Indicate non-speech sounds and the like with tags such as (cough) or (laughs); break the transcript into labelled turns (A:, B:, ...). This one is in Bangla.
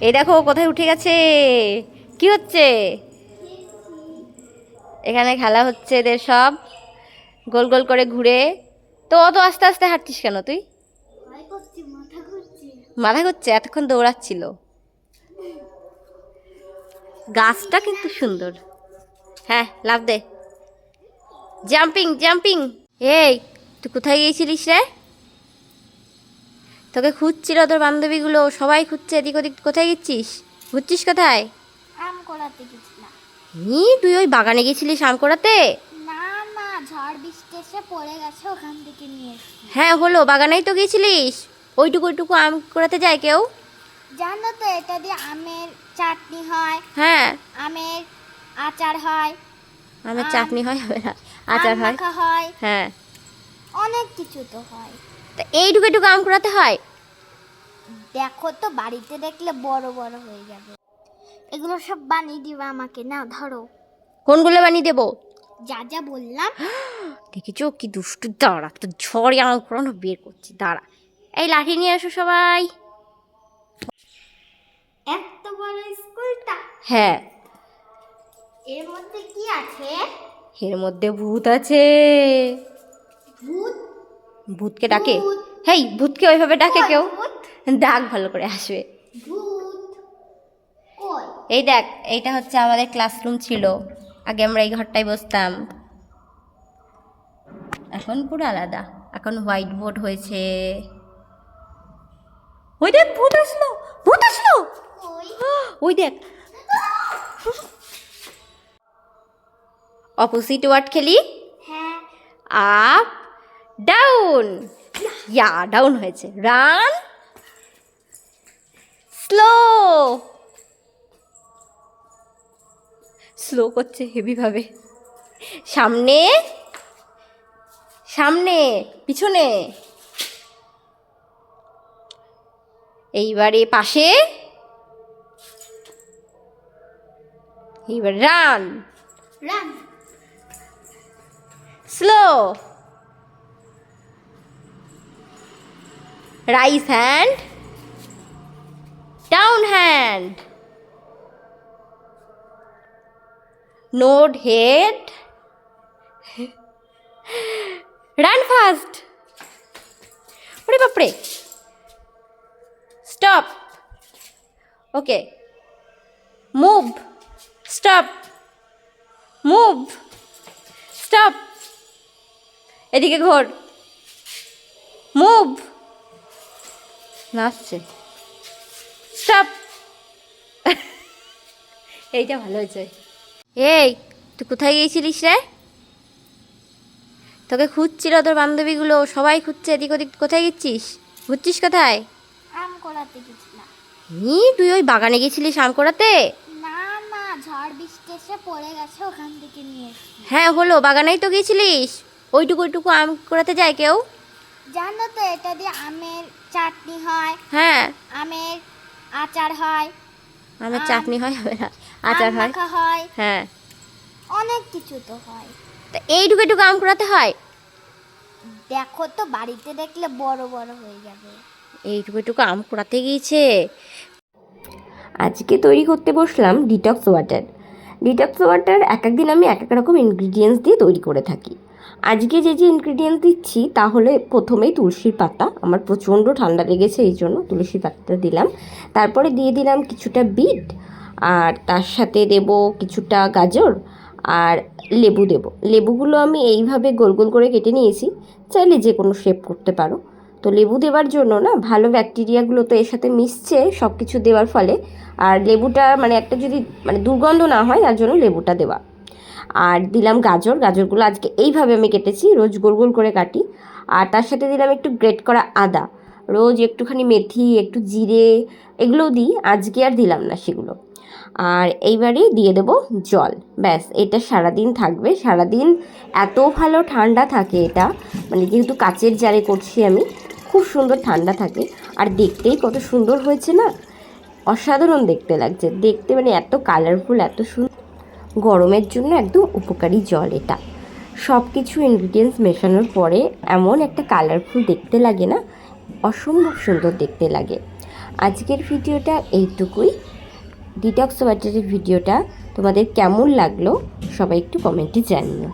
A: এই দেখো কোথায় উঠে গেছে? কি হচ্ছে? এখানে খেলা হচ্ছে এদের সব। গোল গোল করে ঘুরে। তো অত আস্তে আস্তে হাঁটছিস কেন তুই?
B: মাথা ঘুরছে,
A: এতক্ষণ দৌড়াচ্ছিল। গাছটা কিন্তু সুন্দর। হ্যাঁ লাভ দে। Jumping jumping. এই, তুই কোথায় গিয়েছিলিস রে? তোকে খুঁজছিল তোর বান্ধবীগুলো সবাই খুঁজছে এদিক ওদিক কোথায় গেছিস? ঘুরছিস কোথায়?
B: আম করাতে গেছিলাম।
A: ই তুই ওই বাগানে গেছিলিস আম করাতে
B: না না ঝড় বৃষ্টি এসে পড়ে গেছে ওখান থেকে নিয়ে
A: হ্যাঁ হলো বাগানেই তো গেছিলিস? ওইটুকু ওইটুকু আম করাতে যায় কেউ?
B: জানো তো এটা দিয়ে আমের চাটনি হয়।
A: হ্যাঁ।
B: আমের আচার হয়।
A: আমের চাটনি হয় হবে না আচার হয়।
B: হয়।
A: হ্যাঁ।
B: অনেক কিছু তো হয়।
A: তা এইটুকু একটু আম করাতে হয়?
B: দেখো তো বাড়িতে দেখলে বড় বড় হয়ে যাবে। এগুলো সব বানিয়ে দিবে আমাকে না ধরো।
A: কোনগুলো বানিয়ে দেবো?
B: যা যা বললাম। (gasps)
A: দেখেছ কি দুষ্টু? দাঁড়া তো ঝড়ে আমার করানো বের করছি দাঁড়া। এই লাঠি নিয়ে আসো সবাই।
B: এত বড় স্কুলটা?
A: হ্যাঁ।
B: এর মধ্যে কি আছে?
A: এর মধ্যে ভূত আছে।
B: ভূত?
A: ভূতকে ডাকে। হেই ভূতকে ওইভাবে ডাকে কেউ? ডাক ভালো করে আসবে। এই দেখ এইটা হচ্ছে আমাদের ক্লাসরুম ছিল। আগে আমরা এই ঘরটায় বসতাম। এখন পুরো আলাদা। এখন হোয়াইট বোর্ড হয়েছে। ওই দেখ ভূত আসলো ভূত আসলো! ওই দেখ। অপোজিট ওয়ার্ড খেলি?
B: হ্যাঁ।
A: আপ ডাউন ইয়া ডাউন হয়েছে। রান স্লো স্লো করছে হেভিভাবে সামনে সামনে পিছনে। এইবারে পাশে। এইবার run
B: run
A: slow raise hand hand nod head run fast ওরে বাপরে stop okay move stop move stop এদিকে ঘোর। মুভ নাচছে স্টপ (laughs) এইটা ভালো হয়েছে। এই তুই কোথায় গিয়েছিলিস রে? তোকে খুঁজছিল তোর বান্ধবীগুলো সবাই খুঁজছে এদিক ওদিক কোথায় গেছিস ঘুরছিস কোথায়?
B: আম করাতে গেছিলাম
A: তুই ওই বাগানে গেছিলিস আম করাতে
B: না না ঝড় বৃষ্টি এসে পড়ে গেছে ওখান থেকে নিয়ে
A: হ্যাঁ হলো বাগানেই তো গেছিলিস ওইটুকু ওইটুকু আম করাতে যায় কেউ?
B: জানো তো এটা দিয়ে আমের চাটনি হয়।
A: হ্যাঁ।
B: আমের আচার হয়
A: আমার চাটনি হয় হবে না। আচার হয়।
B: হয়।
A: হ্যাঁ।
B: অনেক কিছু তো হয়।
A: তা এইটুকু একটু আম করাতে হয়?
B: দেখো তো বাড়িতে দেখলে বড় বড় হয়ে যাবে।
A: এইটুকু একটুকু আম কুড়াতে গিয়েছে। আজকে তৈরি করতে বসলাম ডিটক্স ওয়াটার ডিটক্স ওয়াটার এক একদিন আমি এক এক রকম ইনগ্রিডিয়েন্টস দিয়ে তৈরি করে থাকি। আজকে যে যে ইনগ্রিডিয়েন্টস দিচ্ছি, তাহলে প্রথমেই তুলসীর পাতা। আমার প্রচণ্ড ঠান্ডা লেগেছে, এই জন্য তুলসীর পাতাটা দিলাম। তারপরে দিয়ে দিলাম কিছুটা বিট, আর তার সাথে দেব কিছুটা গাজর, আর লেবু দেব। লেবুগুলো আমি এইভাবে গোল গোল করে কেটে নিয়েছি। চাইলে যে কোনো শেপ করতে পারো। তো লেবু দেওয়ার জন্য না ভালো ব্যাকটেরিয়াগুলো তো এর সাথে মিশছে সব কিছু দেওয়ার ফলে। আর লেবুটা মানে একটা যদি মানে দুর্গন্ধ না হয়, তার জন্য লেবুটা দেওয়া। আর দিলাম গাজর, গাজরগুলো আজকে এইভাবে আমি কেটেছি, রোজ গোল গোল করে কাটি। আর তার সাথে দিলাম একটু গ্রেট করা আদা। রোজ একটুখানি মেথি, একটু জিরে, এগুলোও দিই, আজকে আর দিলাম না সেগুলো। আর এইবারে দিয়ে দেব জল। ব্যাস, এটা সারাদিন থাকবে। সারাদিন এত ভালো ঠান্ডা থাকে এটা। মানে যেহেতু কাচের জারে করছি আমি খুব সুন্দর ঠান্ডা থাকে। আর দেখতেই কত সুন্দর হয়েছে না? অসাধারণ দেখতে লাগছে। দেখতে মানে এত কালারফুল এত সুন্দর গরমের জন্য একদম উপকারী জল এটা। সব কিছু ইনগ্রিডিয়েন্টস মেশানোর পরে এমন একটা কালারফুল দেখতে লাগে না? অসম্ভব সুন্দর দেখতে লাগে। আজকের ভিডিওটা এইটুকুই। ডিটক্স ওয়াটারের ভিডিওটা তোমাদের কেমন লাগল? সবাই একটু কমেন্টে জানিও।